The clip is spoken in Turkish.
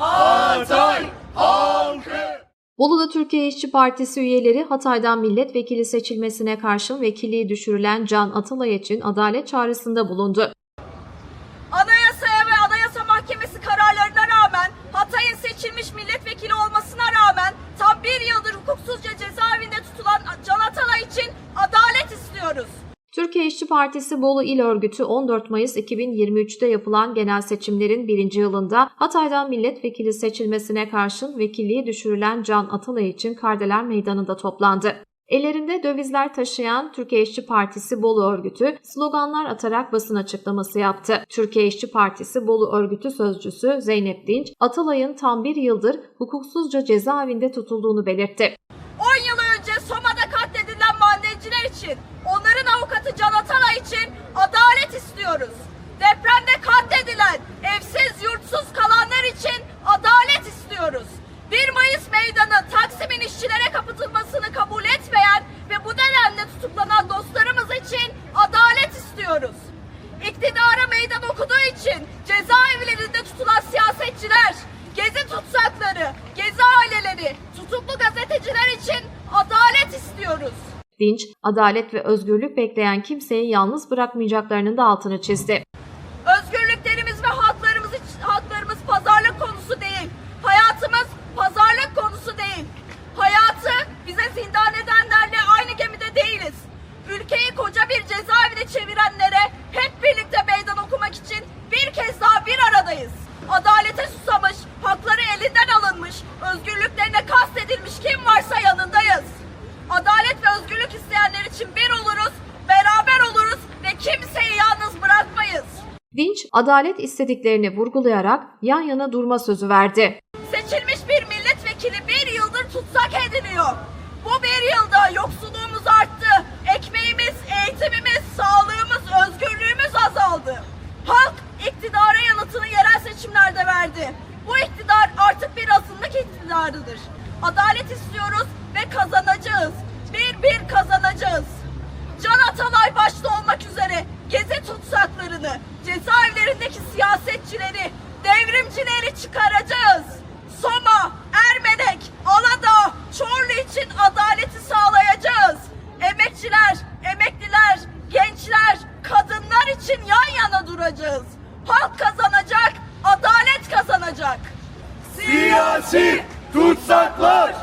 Hatay halkı! Bolu'da Türkiye İşçi Partisi üyeleri Hatay'dan milletvekili seçilmesine karşın vekilliği düşürülen Can Atalay için adalet çağrısında bulundu. Anayasaya ve Anayasa Mahkemesi kararlarına rağmen Hatay'ın seçilmiş milletvekili olmasına rağmen tam bir yıldır hukuksuzca cezaevinde tutulan Can Atalay için adalet istiyoruz. Türkiye İşçi Partisi Bolu İl Örgütü 14 Mayıs 2023'te yapılan genel seçimlerin birinci yılında Hatay'dan milletvekili seçilmesine karşın vekilliği düşürülen Can Atalay için Kardelen Meydanı'nda toplandı. Ellerinde dövizler taşıyan Türkiye İşçi Partisi Bolu Örgütü sloganlar atarak basın açıklaması yaptı. Türkiye İşçi Partisi Bolu Örgütü sözcüsü Zeynep Dinç, Atalay'ın tam bir yıldır hukuksuzca cezaevinde tutulduğunu belirtti. 10 Dinç, adalet ve özgürlük bekleyen kimseyi yalnız bırakmayacaklarının da altını çizdi. Özgürlüklerimiz ve haklarımız haklarımız pazarlık konusu değil. Hayatımız pazarlık konusu değil. Hayatı bize zindan edenlerle aynı gemide değiliz. Ülkeyi koca bir cezaevine çevirenlere hep adalet istediklerini vurgulayarak yan yana durma sözü verdi. Seçilmiş bir milletvekili bir yıldır tutsak ediliyor. Bu bir yılda yoksulluğumuz arttı. Ekmeğimiz, eğitimimiz, sağlığımız, özgürlüğümüz azaldı. Halk iktidara yanıtını yerel seçimlerde verdi. Bu iktidar artık bir azınlık iktidarıdır. Adalet istiyoruz ve kazanacağız. işçiler, emekliler, gençler, kadınlar için yan yana duracağız. Halk kazanacak, adalet kazanacak. Siyasi tutsaklar